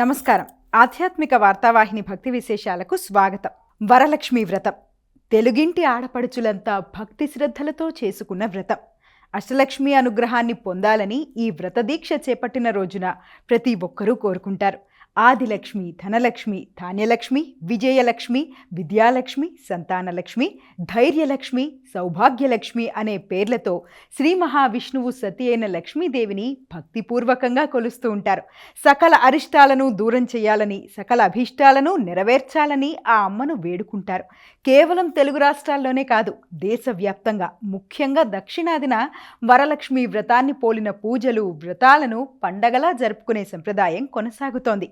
నమస్కారం. ఆధ్యాత్మిక వార్తావాహిని భక్తి విశేషాలకు స్వాగతం. వరలక్ష్మి వ్రతం. తెలుగింటి ఆడపడుచులంతా భక్తి శ్రద్ధలతో చేసుకున్న వ్రతం. అష్టలక్ష్మి అనుగ్రహాన్ని పొందాలని ఈ వ్రత దీక్ష చేపట్టిన రోజున ప్రతి ఒక్కరూ కోరుకుంటారు. ఆదిలక్ష్మి ధనలక్ష్మి ధాన్యలక్ష్మి విజయలక్ష్మి విద్యాలక్ష్మి సంతానలక్ష్మి ధైర్యలక్ష్మి సౌభాగ్యలక్ష్మి అనే పేర్లతో శ్రీ మహావిష్ణువు సతి అయిన లక్ష్మీదేవిని భక్తిపూర్వకంగా కొలుస్తూ ఉంటారు. సకల అరిష్టాలను దూరం చేయాలని సకల అభీష్టాలను నెరవేర్చాలని ఆ అమ్మను వేడుకుంటారు. కేవలం తెలుగు రాష్ట్రాల్లోనే కాదు దేశవ్యాప్తంగా ముఖ్యంగా దక్షిణాదిన వరలక్ష్మి వ్రతాన్ని పోలిన పూజలు వ్రతాలను పండగలా జరుపుకునే సంప్రదాయం కొనసాగుతోంది.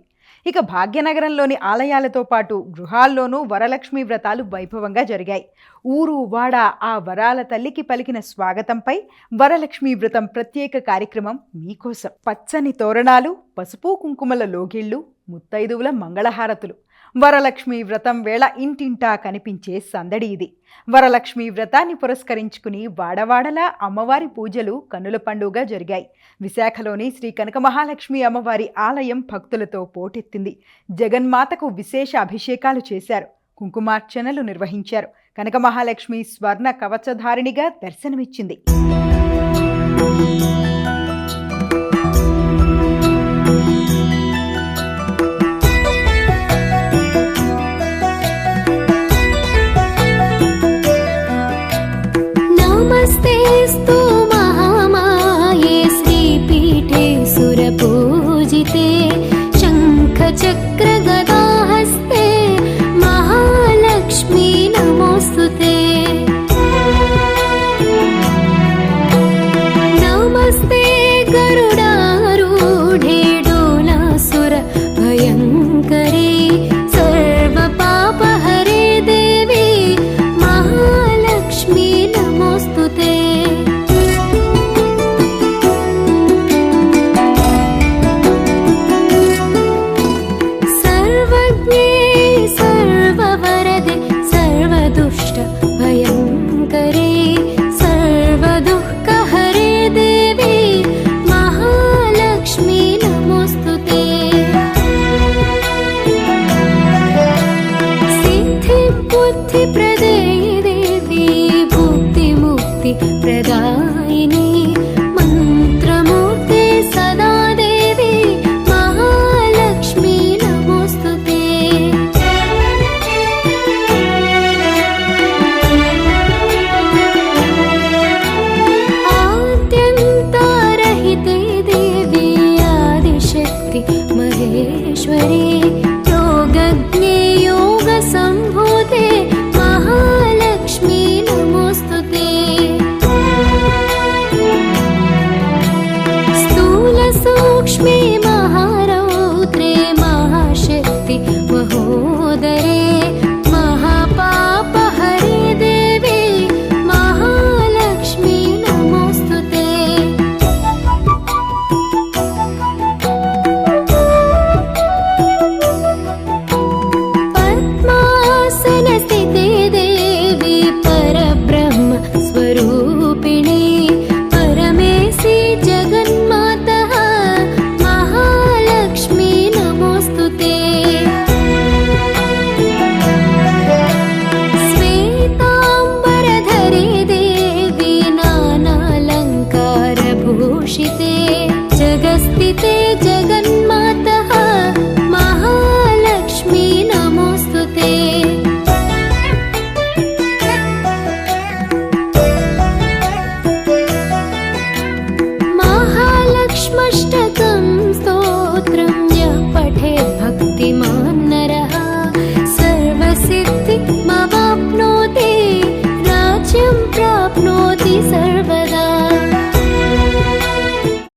ఇక భాగ్యనగరంలోని ఆలయాలతో పాటు గృహాల్లోనూ వరలక్ష్మి వ్రతాలు వైభవంగా జరిగాయి. ఊరు వాడ ఆ వరాల తల్లికి పలికిన స్వాగతంపై వరలక్ష్మి వ్రతం ప్రత్యేక కార్యక్రమం మీకోసం. పచ్చని తోరణాలు పసుపు కుంకుమల లోగిళ్ళు ముత్తైదువుల మంగళహారతులు. వరలక్ష్మి వ్రతం వేళ ఇంటింటా కనిపించే సందడి ఇది. వరలక్ష్మి వ్రతాన్ని పురస్కరించుకుని వాడవాడలా అమ్మవారి పూజలు కన్నుల పండుగ జరిగాయి. విశాఖలోని శ్రీ కనక మహాలక్ష్మి అమ్మవారి ఆలయం భక్తులతో పోటెత్తింది. జగన్మాతకు విశేష అభిషేకాలు చేశారు. కుంకుమార్చనలు నిర్వహించారు. కనక మహాలక్ష్మి స్వర్ణ కవచధారిణిగా దర్శనమిచ్చింది.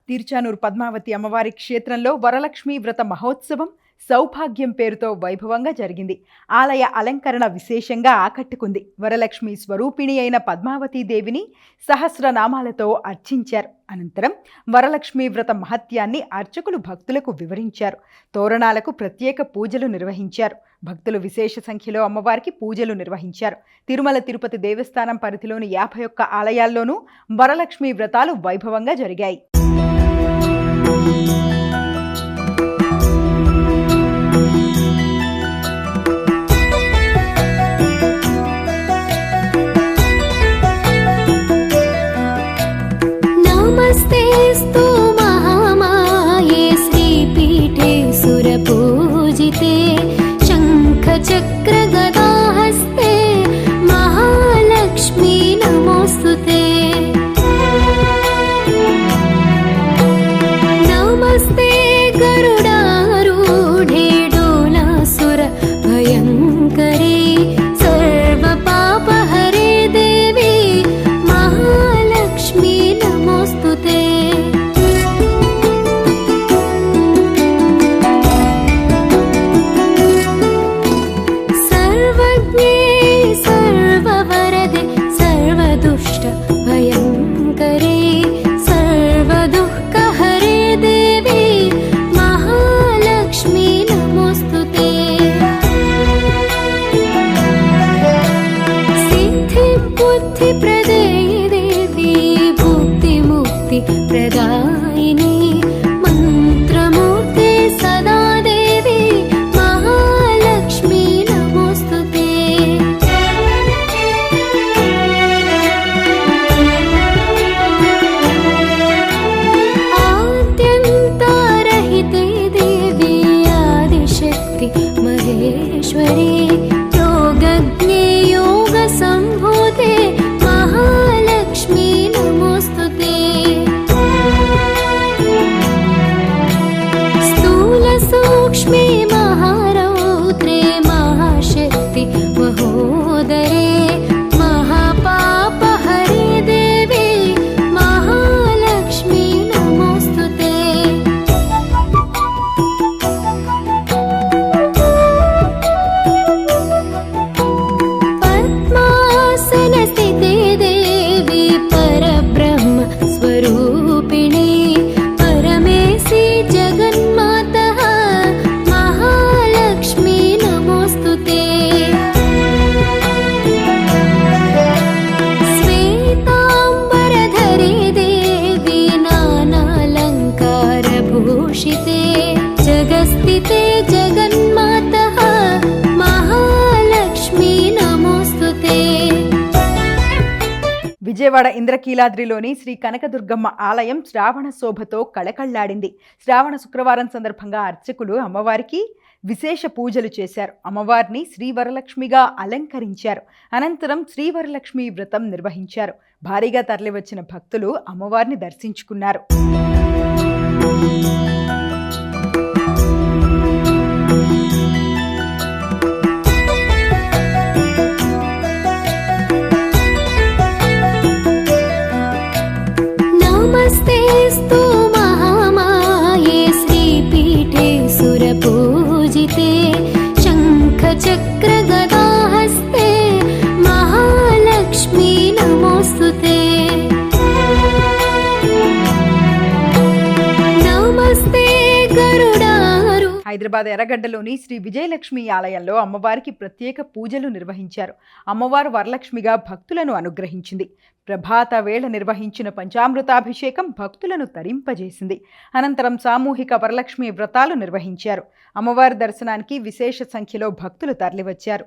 తీర్చానూరు పద్మావతి అమ్మవారి క్షేత్రంలో వరలక్ష్మి వ్రత మహోత్సవం సౌభాగ్యం పేరుతో వైభవంగా జరిగింది. ఆలయ అలంకరణ విశేషంగా ఆకట్టుకుంది. వరలక్ష్మి స్వరూపిణి అయిన పద్మావతీదేవిని సహస్రనామాలతో అర్చించారు. అనంతరం వరలక్ష్మి వ్రత మహత్యాన్ని అర్చకులు భక్తులకు వివరించారు. తోరణాలకు ప్రత్యేక పూజలు నిర్వహించారు. భక్తులు విశేష సంఖ్యలో అమ్మవారికి పూజలు నిర్వహించారు. తిరుమల తిరుపతి దేవస్థానం పరిధిలోని యాభై ఒక్క ఆలయాల్లోనూ వరలక్ష్మి వ్రతాలు వైభవంగా జరిగాయి. విజయవాడ ఇంద్రకీలాద్రిలోని శ్రీ కనకదుర్గమ్మ ఆలయం శ్రావణ శోభతో కళకళ్ళాడింది. శ్రావణ శుక్రవారం సందర్భంగా అర్చకులు అమ్మవారికి విశేష పూజలు చేశారు. అమ్మవారిని శ్రీవరలక్ష్మిగా అలంకరించారు. అనంతరం శ్రీవరలక్ష్మి వ్రతం నిర్వహించారు. భారీగా తరలివచ్చిన భక్తులు అమ్మవారిని దర్శించుకున్నారు. హైదరాబాద్ ఎర్రగడ్డలోని శ్రీ విజయలక్ష్మి ఆలయంలో అమ్మవారికి ప్రత్యేక పూజలు నిర్వహించారు. అమ్మవారు వరలక్ష్మిగా భక్తులను అనుగ్రహించింది. ప్రభాత వేళ నిర్వహించిన పంచామృతాభిషేకం భక్తులను తరింపజేసింది. అనంతరం సామూహిక వరలక్ష్మి వ్రతాలు నిర్వహించారు. అమ్మవారి దర్శనానికి విశేష సంఖ్యలో భక్తులు తరలివచ్చారు.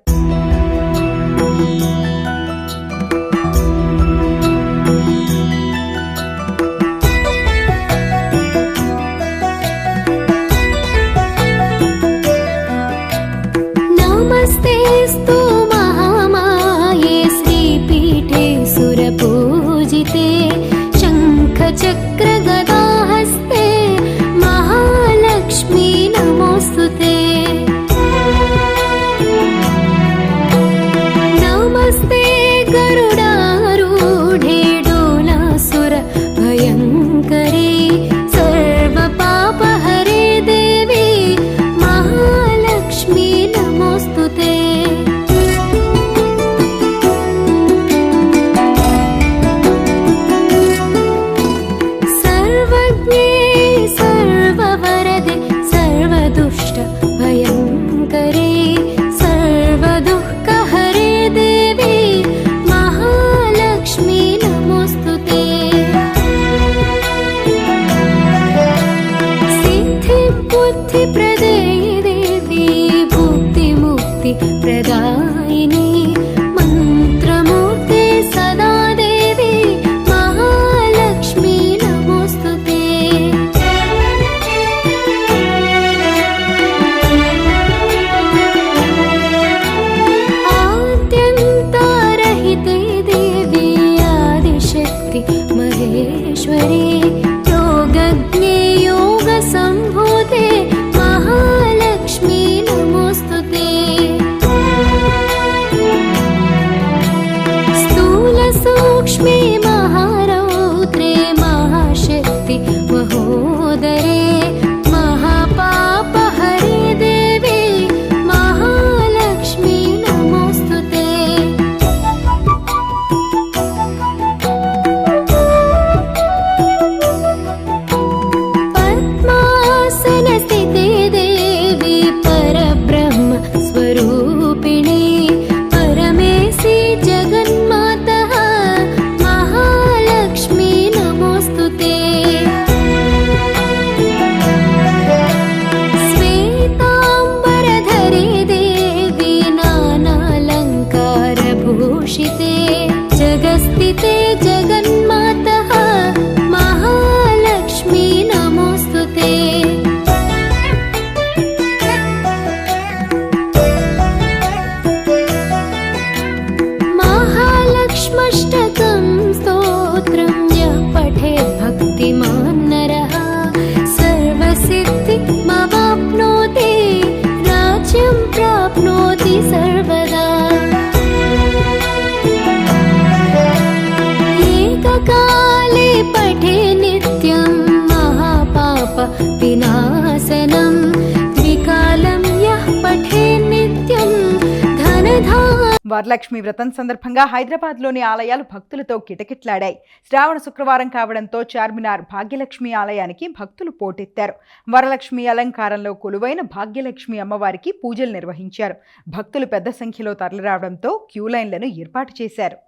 వరలక్ష్మి వ్రతం సందర్భంగా హైదరాబాద్లోని ఆలయాలు భక్తులతో కిటకిట్లాడాయి. శ్రావణ శుక్రవారం కావడంతో చార్మినార్ భాగ్యలక్ష్మి ఆలయానికి భక్తులు పోటెత్తారు. వరలక్ష్మి అలంకారంలో కొలువైన భాగ్యలక్ష్మి అమ్మవారికి పూజలు నిర్వహించారు. భక్తులు పెద్ద సంఖ్యలో తరలిరావడంతో క్యూ లైన్లను ఏర్పాటు చేశారు.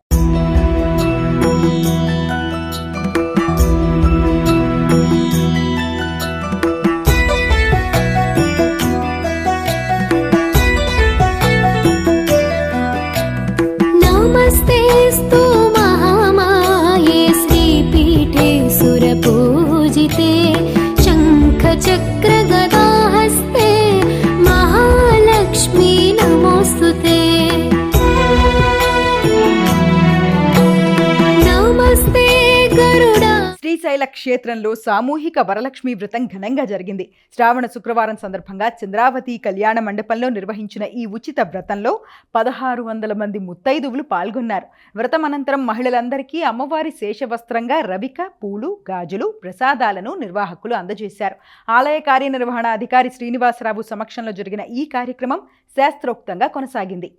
క్షేత్రంలో సామూహిక వరలక్ష్మి వ్రతం ఘనంగా జరిగింది. శ్రావణ శుక్రవారం సందర్భంగా చంద్రావతి కళ్యాణ మండపంలో నిర్వహించిన ఈ ఉచిత వ్రతంలో పదహారు వందల మంది ముత్తైదువులు పాల్గొన్నారు. వ్రతం అనంతరం మహిళలందరికీ అమ్మవారి శేషవస్త్రంగా రవిక పూలు గాజులు ప్రసాదాలను నిర్వాహకులు అందజేశారు. ఆలయ కార్యనిర్వహణ అధికారి శ్రీనివాసరావు సమక్షంలో జరిగిన ఈ కార్యక్రమం శాస్త్రోక్తంగా కొనసాగింది.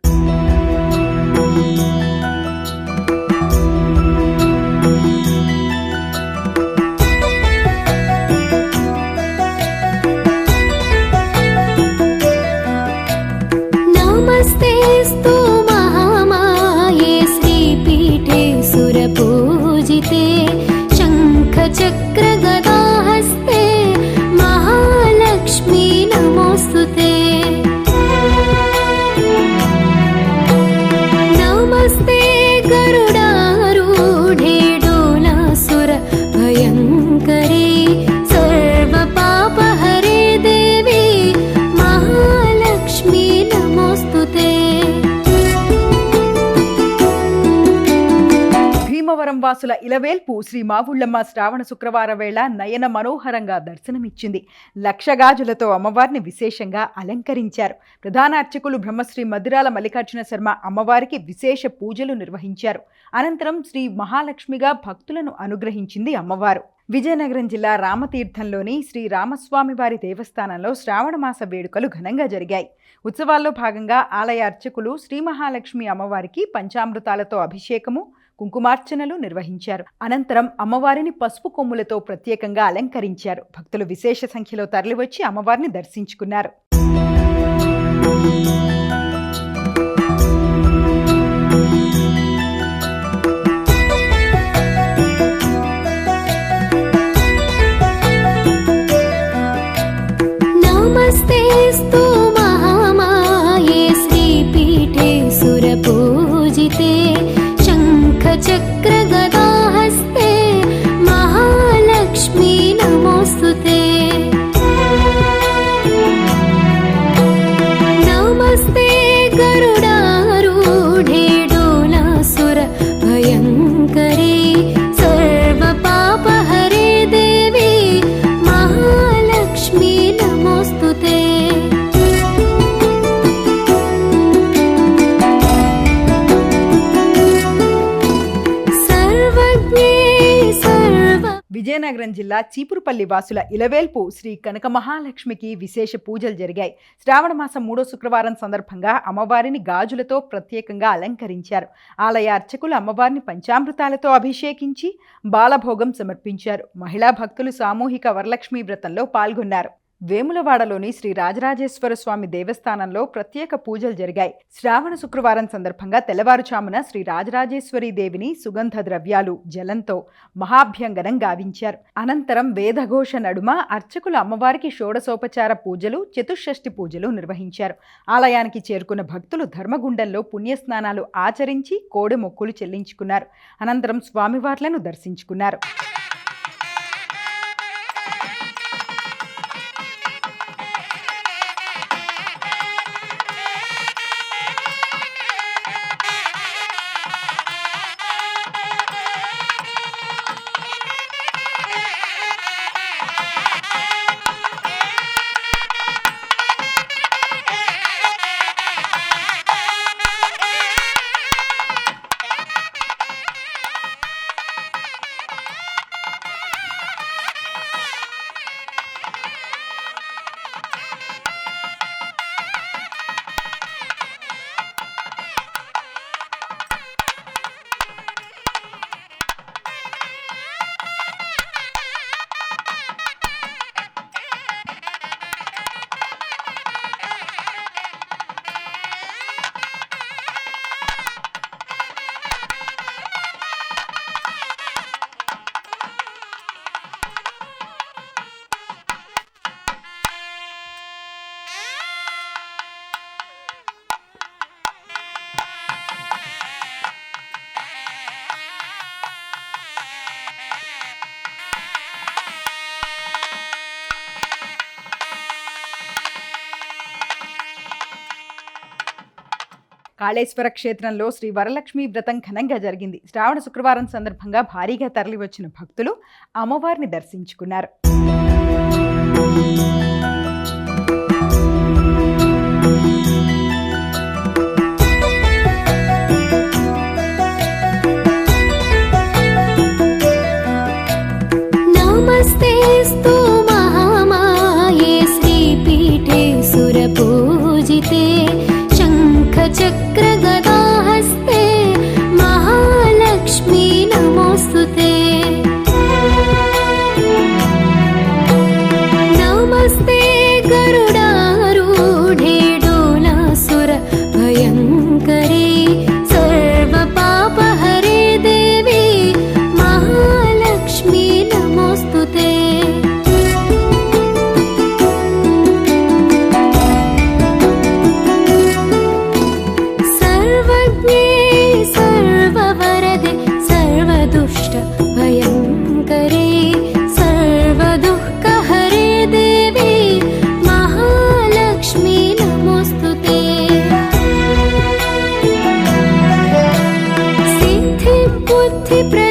భీమవరం ఇలవేల్పు శ్రీ మావుళ్ళమ్మ శ్రావణ శుక్రవార వేళ నయన మనోహరంగా దర్శనమిచ్చింది. లక్షగాజులతో అమ్మవారిని విశేషంగా అలంకరించారు. ప్రధాన అర్చకులు బ్రహ్మశ్రీ మధురాల మల్లికార్జున శర్మ అమ్మవారికి విశేష పూజలు నిర్వహించారు. అనంతరం శ్రీ మహాలక్ష్మిగా భక్తులను అనుగ్రహించింది అమ్మవారు. విజయనగరం జిల్లా రామతీర్థంలోని శ్రీ రామస్వామి వారి దేవస్థానంలో శ్రావణమాస వేడుకలు ఘనంగా జరిగాయి. ఉత్సవాల్లో భాగంగా ఆలయ అర్చకులు శ్రీ మహాలక్ష్మి అమ్మవారికి పంచామృతాలతో అభిషేకము కుంకుమార్చనలు నిర్వహించారు. అనంతరం అమ్మవారిని పసుపు కొమ్ములతో ప్రత్యేకంగా అలంకరించారు. భక్తులు విశేష సంఖ్యలో తరలివచ్చి అమ్మవారిని దర్శించుకున్నారు. జిల్లా చీపురుపల్లి వాసుల ఇలవేల్పు శ్రీ కనక మహాలక్ష్మికి విశేష పూజలు జరిగాయి. శ్రావణ మాసం మూడో శుక్రవారం సందర్భంగా అమ్మవారిని గాజులతో ప్రత్యేకంగా అలంకరించారు. ఆలయ అర్చకులు అమ్మవారిని పంచామృతాలతో అభిషేకించి బాలభోగం సమర్పించారు. మహిళా భక్తులు సామూహిక వరలక్ష్మి వ్రతంలో పాల్గొన్నారు. వేములవాడలోని శ్రీ రాజరాజేశ్వర స్వామి దేవస్థానంలో ప్రత్యేక పూజలు జరిగాయి. శ్రావణ శుక్రవారం సందర్భంగా తెల్లవారుచామున శ్రీ రాజరాజేశ్వరి దేవిని సుగంధ ద్రవ్యాలు జలంతో మహాభ్యంగనం గావించారు. అనంతరం వేదఘోష నడుమ అర్చకులు అమ్మవారికి షోడసోపచార పూజలు చతుషష్ఠి పూజలు నిర్వహించారు. ఆలయానికి చేరుకున్న భక్తులు ధర్మగుండంలో పుణ్యస్నానాలు ఆచరించి కోడి మొక్కులు చెల్లించుకున్నారు. అనంతరం స్వామివార్లను దర్శించుకున్నారు. కాళేశ్వర క్షేత్రంలో శ్రీ వరలక్ష్మి వ్రతం ఘనంగా జరిగింది. శ్రావణ శుక్రవారం సందర్భంగా భారీగా తరలివచ్చిన భక్తులు అమ్మవారిని దర్శించుకున్నారు. ti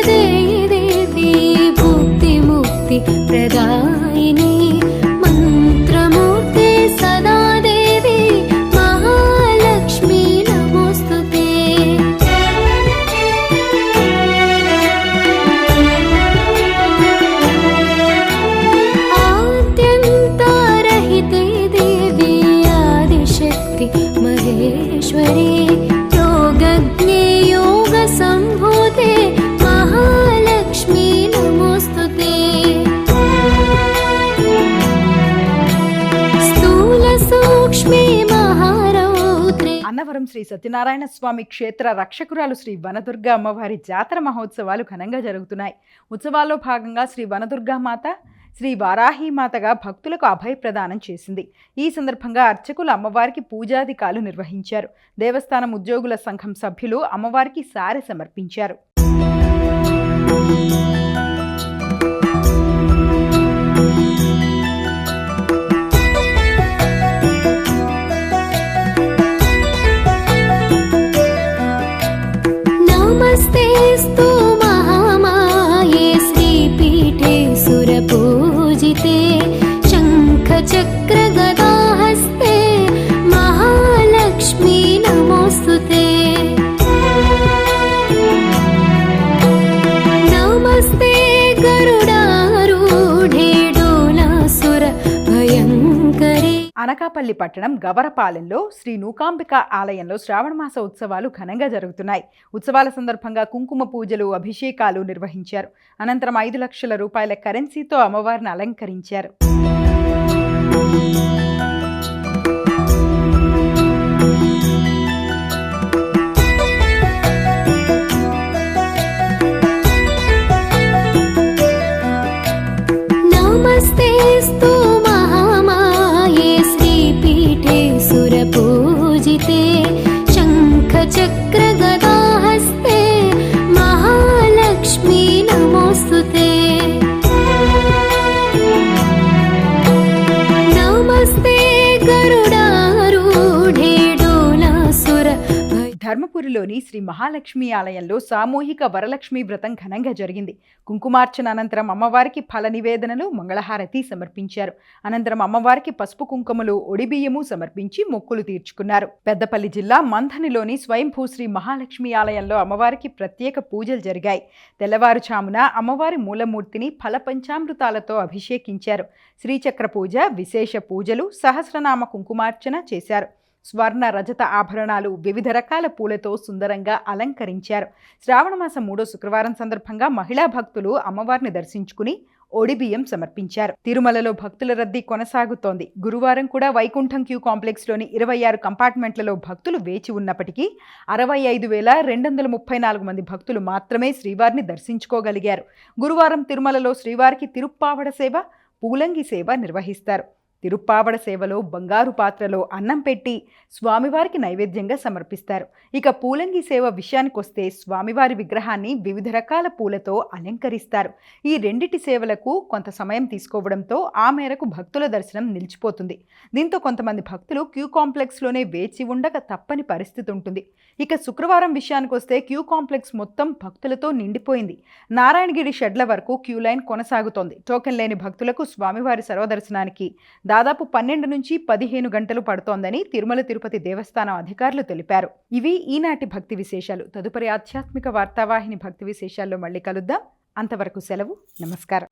శ్రీ సత్యనారాయణ స్వామి క్షేత్ర రక్షకురాలు శ్రీ వనదుర్గ అమ్మవారి జాతర మహోత్సవాలు ఘనంగా జరుగుతున్నాయి. ఉత్సవాల్లో భాగంగా శ్రీ వనదుర్గా మాత శ్రీ వారాహి మాతగా భక్తులకు అభయ ప్రదానం చేసింది. ఈ సందర్భంగా అర్చకులు అమ్మవారికి పూజాధికాలు నిర్వహించారు. దేవస్థానం ఉద్యోగుల సంఘం సభ్యులు అమ్మవారికి సారె సమర్పించారు. అనకాపల్లి పట్టణం గవరపాలెంలో శ్రీ నూకాంబిక ఆలయంలో శ్రావణమాస ఉత్సవాలు ఘనంగా జరుగుతున్నాయి. ఉత్సవాల సందర్భంగా కుంకుమ పూజలు అభిషేకాలు నిర్వహించారు. అనంతరం ఐదు లక్షల రూపాయల కరెన్సీతో అమ్మవారిని అలంకరించారు. ధర్మపురిలోని శ్రీ మహాలక్ష్మి ఆలయంలో సామూహిక వరలక్ష్మి వ్రతం ఘనంగా జరిగింది. కుంకుమార్చన అనంతరం అమ్మవారికి ఫల నివేదనలు మంగళహారతి సమర్పించారు. అనంతరం అమ్మవారికి పసుపు కుంకుమలు ఒడిబియ్యము సమర్పించి మొక్కులు తీర్చుకున్నారు. పెద్దపల్లి జిల్లా మంథనిలోని స్వయంభూ శ్రీ మహాలక్ష్మి ఆలయంలో అమ్మవారికి ప్రత్యేక పూజలు జరిగాయి. తెల్లవారుచామున అమ్మవారి మూలమూర్తిని ఫల పంచామృతాలతో అభిషేకించారు. శ్రీచక్ర పూజ విశేష పూజలు సహస్రనామ కుంకుమార్చన చేశారు. స్వర్ణ రజత ఆభరణాలు వివిధ రకాల పూలతో సుందరంగా అలంకరించారు. శ్రావణమాసం మూడో శుక్రవారం సందర్భంగా మహిళా భక్తులు అమ్మవారిని దర్శించుకుని ఒడిబియ్యం సమర్పించారు. తిరుమలలో భక్తుల రద్దీ కొనసాగుతోంది. గురువారం కూడా వైకుంఠం క్యూ కాంప్లెక్స్లోని ఇరవై ఆరు కంపార్ట్మెంట్లలో భక్తులు వేచి ఉన్నప్పటికీ అరవై ఐదు వేల రెండు వందల ముప్పై నాలుగు మంది భక్తులు మాత్రమే శ్రీవారిని దర్శించుకోగలిగారు. గురువారం తిరుమలలో శ్రీవారికి తిరుప్పావడ సేవ పూలంగి సేవ నిర్వహిస్తారు. తిరుప్పావడ సేవలో బంగారు పాత్రలో అన్నం పెట్టి స్వామివారికి నైవేద్యంగా సమర్పిస్తారు. ఇక పూలంగి సేవ విషయానికొస్తే స్వామివారి విగ్రహాన్ని వివిధ రకాల పూలతో అలంకరిస్తారు. ఈ రెండిటి సేవలకు కొంత సమయం తీసుకోవడంతో ఆ మేరకు భక్తుల దర్శనం నిలిచిపోతుంది. దీంతో కొంతమంది భక్తులు క్యూ కాంప్లెక్స్లోనే వేచి ఉండక తప్పని పరిస్థితి ఉంటుంది. ఇక శుక్రవారం విషయానికొస్తే క్యూ కాంప్లెక్స్ మొత్తం భక్తులతో నిండిపోయింది. నారాయణగిరి షెడ్ల వరకు క్యూ లైన్ కొనసాగుతోంది. టోకెన్ లేని భక్తులకు స్వామివారి సర్వదర్శనానికి దాదాపు పన్నెండు నుంచి పదిహేను గంటలు పడుతోందని తిరుమల తిరుపతి దేవస్థానం అధికారులు తెలిపారు. ఇవి ఈనాటి భక్తి విశేషాలు. తదుపరి ఆధ్యాత్మిక వార్తావాహిని భక్తి విశేషాల్లో మళ్ళీ కలుద్దాం. అంతవరకు సెలవు. నమస్కారం.